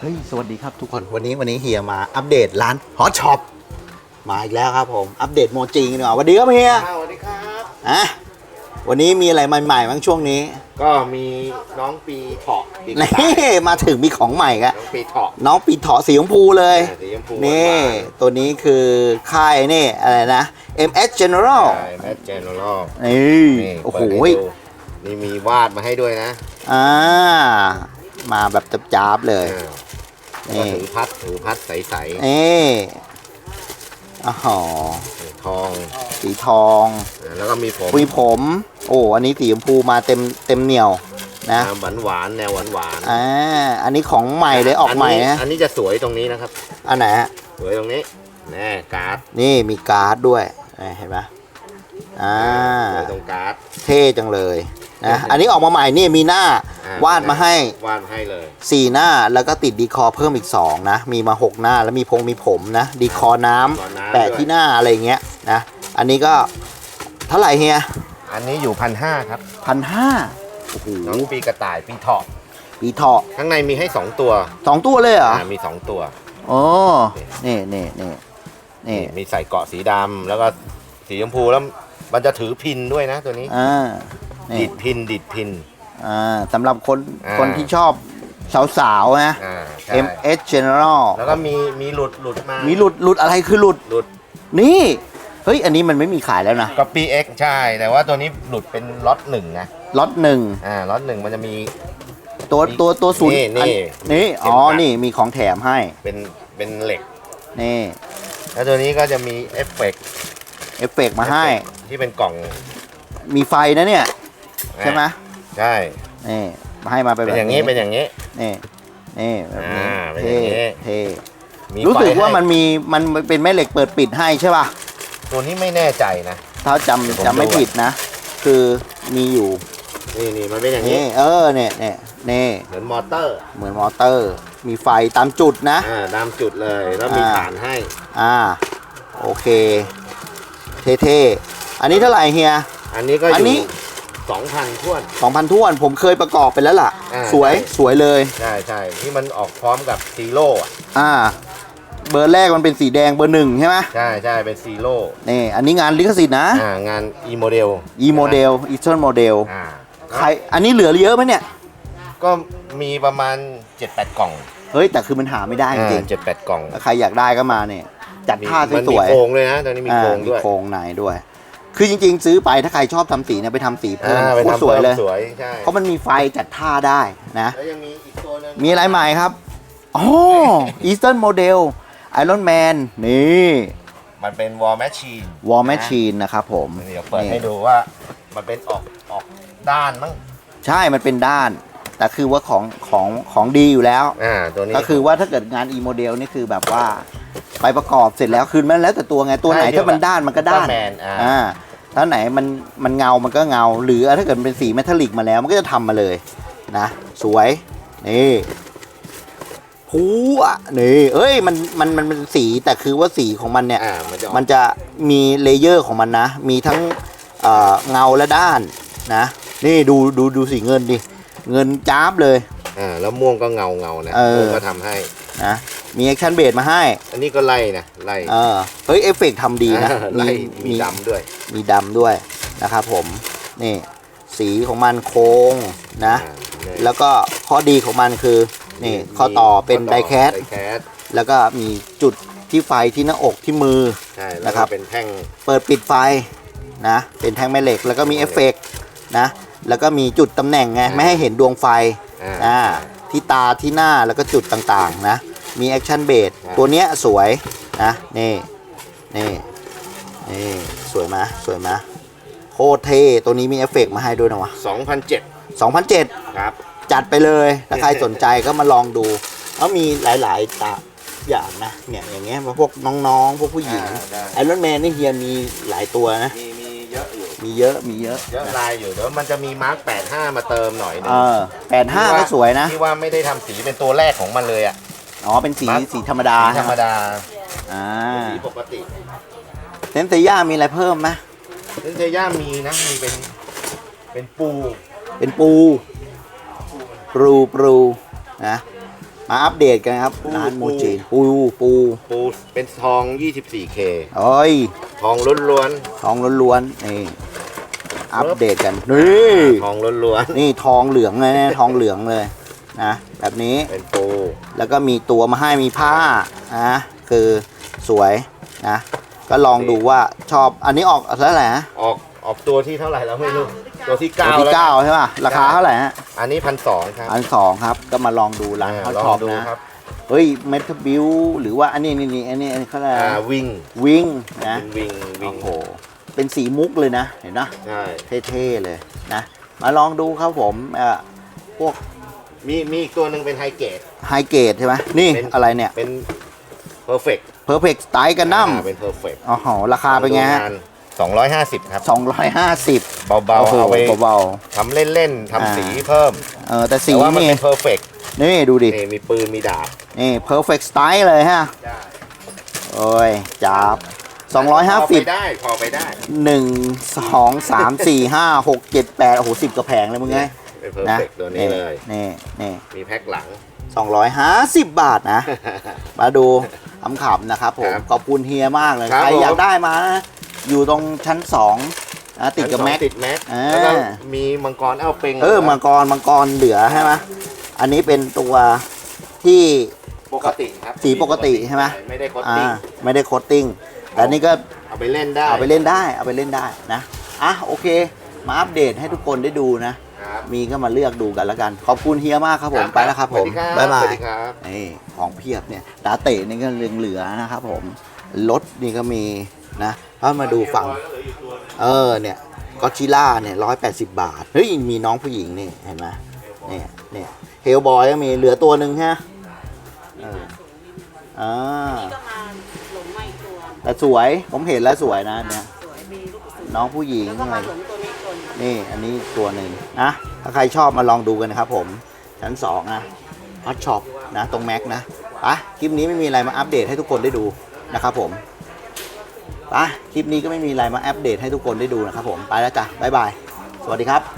เฮ้ย สวัสดีครับทุกคน วันนี้วันนี้เฮียมาอัปเดตร้านฮอตช็อปมาอีกแล้วครับผม อัปเดตโมจิงดีกว่าสวัสดีครับเฮียสวัสดีครับอะวันนี้มีอะไรใหม่ๆบ้างช่วงนี้ ก็มีน้องปีเถาะปีกระนี่ต่ายมาถึงมีของใหม่กันน้องปีเถาะน้องปีเถาะสีชมพูเลยอ่าสีชมพูนี่หวานตัวนี้คือค่ายนี่อะไรนะ MS General ใช่แมทเจนอรลนี่นี่โอ้โหเปิดให้ดูนี่มีวาดมาให้ด้วยนะ อ่า มาแบบจับๆเลยอ่า แล้วก็นี่ถือพัดถือพัดใสนี่อ๋อๆทองสีทองอ่าแล้วก็มีผมมีผม โอ้อันนี้สีชมพูมาเต็มเต็มเหนียวนะหวานหวานๆแนวหวานหวานอ่าอันนี้ของใหม่เลยออกใหม่นะอันนี้จะสวยตรงนี้นะครับ อันไหนฮะ สวยตรงนี้แน่การ์ดนี่มีการ์ดด้วยนี่เห็นไหมอ่า สวยตรงการ์ดเท่จังเลย นะอันนี้ออกมาใหม่นี่มีหน้าอ่วาดมาให้ วาดให้เลย4 หน้าแล้วก็ติดดีคอร์เพิ่มอีก 2 นะ มีมา 6 หน้าแล้วมีพงมีผมนะ ดีคอร์น้ำก่อนน้ำแปะที่หน้าอะไรเงี้ยนะอันนี้ก็เท่าไหร่เฮียอันนี้อยู่พันห้าครับพันห้าโอ้โหน้องปีกระต่ายปีเถาะปีเถาะข้างในมีให้สองตัวสองตัวเลยเหรออ่ามีสองตัวโอ้นี่นี่นี่นี่มีใส่เกาะสีดำแล้วก็สีชมพูแล้วมันจะถือพินด้วยนะตัวนี้อ่า นี่ดิดพินดิดพิน อ่าสำหรับคนอ่า คนที่ชอบสาวๆนะ อ่าใช่ MS General แล้วก็มีมีหลุดหลุดมามีหลุดหลุดอะไรคือหลุด หลุดนี่ เฮ้ย อันนี้มันไม่มีขายแล้วนะก็ปีเอ็กใช่ แต่ว่าตัวนี้หลุดเป็นล็อตหนึ่งนะล็อตหนึ่งอ่าล็อตหนึ่งมันจะมี ตัวตัวตัวศูนย์นี่นี่อันี่อ๋อเข็มขัด นี่มีของแถมให้ เป็นเป็นเหล็ก นี่แล้วตัวนี้ก็จะมีเอฟเฟกต์เอฟเฟกต์มาให้ ที่เป็นกล่องมีไฟนะเนี่ย ใช่ไหมใช่นี่มาให้มาเป็นเป็นแบบอย่างนี้เป็นอย่างนี้นี่นี่แบบนี้อ่าเป็นอเท่ย่างนี้เท่มีรู้สึกไฟว่าให้มันมีมันเป็นแม่เหล็กเปิดปิดให้ใช่ป่ะตัวนี้ไม่แน่ใจนะถ้าจเดี๋ยวผมำจำไม่ดูอะผิดนะ คือมีอยู่นี่นี่มันเป็นอย่างนี้นี่เออเนี่ยเนี่ยนี่เหมือนมอเตอร์ เหมือนมอเตอร์ มีไฟตามจุดนะอ่าตามจุดเลยแล้วมีอ่าฐานให้ อ่า โอเค เท่ๆอันนี้เท่าไหร่เฮียอันนี้ก็ออันนี้ยู่ สองพันทวน 2,000ท้วนผมเคยประกอบไปแล้วล่ะ อ่า สวยใช่สวยเลย ใช่ใช่ที่มันออกพร้อมกับซีโร่อะอ่า เบอร์แรกมันเป็นสีแดงเบอร์หนึ่งใช่ไหมใช่ใช่เป็นซีโร่นี่อันนี้งานลิขสิทธิ์นะ อ่างานอีโมเดล e โมเดล e เ t อร์โมเดลอ่าใครอันนี้เหลือเยอะไหมเนี่ย ก็มีประมาณ 7-8 กล่องเฮ้ย แต่คือมันหาไม่ได้จริงเจ็ดแปดกล่องๆถ้าใครอยากได้ก็มาเนี่ย จัดมีผ้ามันสมีวยโครงด้วยนะตัวนี้ๆมีอ่าโครงมีด้วย โครงในด้วย คือจริง ๆ ซื้อไปถ้าใครชอบทำสีเนี่ยไปทำสีเพิ่มอ่าไปโคตรทำสวยเลย สวยใช่เพราะมันมีไฟจัดท่าได้นะ แล้วยังมีอีกตัวหนึงมีอะไรใหม่ครับอ๋อ Eastern Model Iron Man นี่มันเป็นวอลแมชชีน War Machine นะครับผมเดี๋ยวเปิดให้ดูว่ามันเป็นออกออกด้านมั้งใช่ มันเป็นด้าน แต่คือว่าของของของดีอยู่แล้ว อ่าตัวนี้ก็คือว่าถ้าเกิดงาน e โมเดลนี่คือแบบว่า ไปประกอบเสร็จแล้วคืนมันแล้วแต่ตัวไงตัวไหนถ้ามันด้านมันก็ด้านแมนอ่าอ่าถ้าไหนมันมันเงามันก็เงา หรือถ้าเกิดเป็นสีเมทัลลิกมาแล้วมันก็จะทำมาเลยนะ สวยนี่หูอะนี่เอ้ยมันมันมันเป็นสีแต่คือว่าสีของมันเนี่ยอ่ามันจะออกมันจะมีเลเยอร์ของมันนะ มีทั้งเอ่อเงาและด้านนะ นี่ดูดูดูสีเงินดิ เงินจ้าบเลยอ่าแล้วม่วงก็เงาเงานะเออม่วงก็ทำให้นะ มีแอคชั่นเบสมาให้ อันนี้ก็ไล่นะไล่เออเฮ้ยเอฟเฟกต์ทำดีนะอ่าไล่มีดำด้วย มีดำด้วยนะครับผม นี่ สีของมันโค้งนะอ่าเนี่ยแล้วก็ข้อดีของมันคือนี่ข้อต่อเป็นไดแคสไดแคสแล้วก็มีจุดที่ไฟที่หน้าอกที่มือใช่แล้วนะครัก็บเป็นแท่งเปิดปิดไฟนะเป็นแท่งแม่เหล็กแล้วก็มีเอฟเฟกต์นะแล้วก็มีจุดตำแหน่งไงไม่ให้เห็นดวงไฟอ่าอ่าที่ตาที่หน้าแล้วก็จุดต่างๆนะ มีแอคชั่นเบสอ่าตัวเนี้ยสวยนะนี่นี่นี่สวยไหมสวยไหมโคตรเท่ตัวนี้มีเอฟเฟกต์มาให้ด้วยนะวะ2007 2007 ครับ จัดไปเลย ถ้าใครสนใจก็มาลองดูแล้วมีหลายๆตาอย่างนะเนี่ยอย่างเงี้ยพวกน้องๆ พวกผู้หญิงอ่าได้ ไอรอนแมนนี่เฮียมีหลายตัวนะ มีมีเยอะอยู่ มีเยอะมีเยอะเยอะลายอยู่เดี๋ยวมันจะมีมาร์ก85 มาเติมหน่อยหนึเองอแปดห้าก็สวยนะ ที่ว่าไม่ได้ทำสีเป็นตัวแรกของมันเลยอะ อ๋อเป็นสีปั๊บสีธรรมดาสีธรรมดาอ่าสีปกติเซนเซย่ามีอะไรเพิ่มไหมเซนเซย่ามีนะมีเป็นเป็นปูเป็นปูปูปูนะมาอัปเดตกันครับปูร้านโมปูจินปูปูปูเป็นทอง 24K เอ้ยทองล้วนทองล้วนๆนี่อัปเดตกันนี่ๆทองล้วนนี่ทองเหลืองเลยนะทองเหลืองเลย นะแบบนี้ๆเป็นปูแล้วก็มีตัวมาให้มีผ้านะคือสวยนะก็ลองดูว่าชอบอันนี้ออกเท่าไหร่ฮะออกออกตัวที่เท่าไหร่แล้วไม่รู้ตัวที่ตัวเก้าที่แล้วเก้าใช่ป่ะราคาเท่าไหร่ฮะอันนี้พันสองครับอันสองครับก็มาลองดูร้านเขาลชอองบดูนะครับเฮ้ยเมทัลบิวหรือว่าอันนี้นี่นี่อันนี้อันนี้เขาเรียกอะไรอ่านะวิ่งวิงนะวิ่งวิ่งโอ้โหเป็นสีมุกเลยนะเห็นนะใช่เท่ๆเลยนะ มาลองดูครับผมเอ่อพวก มีมีอีกตัวหนึ่งเป็นไฮเกต ไฮเกรดใช่ไหมนี่เป็น อะไรเนี่ยเป็นเพอร์เฟกต์ Perfect Style กันดั้มเป็นเพอร์เฟกต์อ๋อราคาเป็นไงฮะสองร้อยห้าสิบครับ250เบาโอ้ๆโหเอาไปเบา ทำเล่นๆอ่า ทำสีเพิ่มๆเออแต่สีแต่ว่ามันนี่เป็นเพอร์เฟกต์นี่ดูดิ นี่มีปืนมีดาบนี่ perfect style เลยฮะ โอ้ยจับพอไป250 ได้พอไปได้ 1 2 3 4 5 6 7 8 โอ้โห 10 กระแพงเลยมึงไง เป็นเพอร์นะเฟกต์ตัวนี้เลย นี่นี่มีแพ็คหลัง 250 บาทนะ มาดูขำๆนะครับผมครับขอบคุณเฮียมากเลย ครับใครอยากผมได้มานะอยู่ตรงชั้น2นะติดกับชั้นสองแม็ก ติดแม็กอ่า แล้วก็มีมังกรเอ้าเปงเออมังกรมังกรเหลือใช่ไหมอันนี้เป็นตัวที่ ปกติครับสีปกติใช่ไหม ไม่ได้โคตอ่าติ้งไม่ได้โคตติ้งแต่อันนี่ก็ เอาไปเล่นได้ เอาไปเล่นได้ เอาไปเล่นได้นะ อะโอเค มาอัปเดตให้ทุกคนได้ดูนะครับ มีก็มาเลือกดูกันแล้วกัน ขอบคุณเฮียมากครับผมไปแล้วครับผมสวัสดีครับบ๊ายบาสยวัสดีครับนี่ของเพียบเนี่ยดาเตะนี่ก็เหลือๆนะครับผมรถนี่ก็มีนะถ้ามาดูฝั่งเออเนี่ยก็ชิล่าเนี่ยร้อยแปดสิบบาทเฮ้ยมีน้องผู้หญิงนี่เห็นไหมเนี่ยเนี่ยเฮลบอยก็มีเหลือตัวหนึ่งฮะเอออ่าก็มาหลงมาอีกตัวแต่สวยผมเห็นแล้วสวยนะเนี่ยสวยมีลูกกระสุนน้องผู้หญิงแล้วก็มาหลงตัว นี่อันนี้ตัวหนึ่งนะ ถ้าใครชอบมาลองดูกันนะครับผม ชั้นสองนะฮอตช็อปนะ ตรงแม็กนะปะคลิปนี้ไม่มีอะไรมาอัปเดตให้ทุกคนได้ดูนะครับผมไปะคลิปนี้ก็ไม่มีอะไรมาอัปเดตให้ทุกคนได้ดูนะครับผม ไปแล้วจ้ะบ๊ายบาย สวัสดีครับ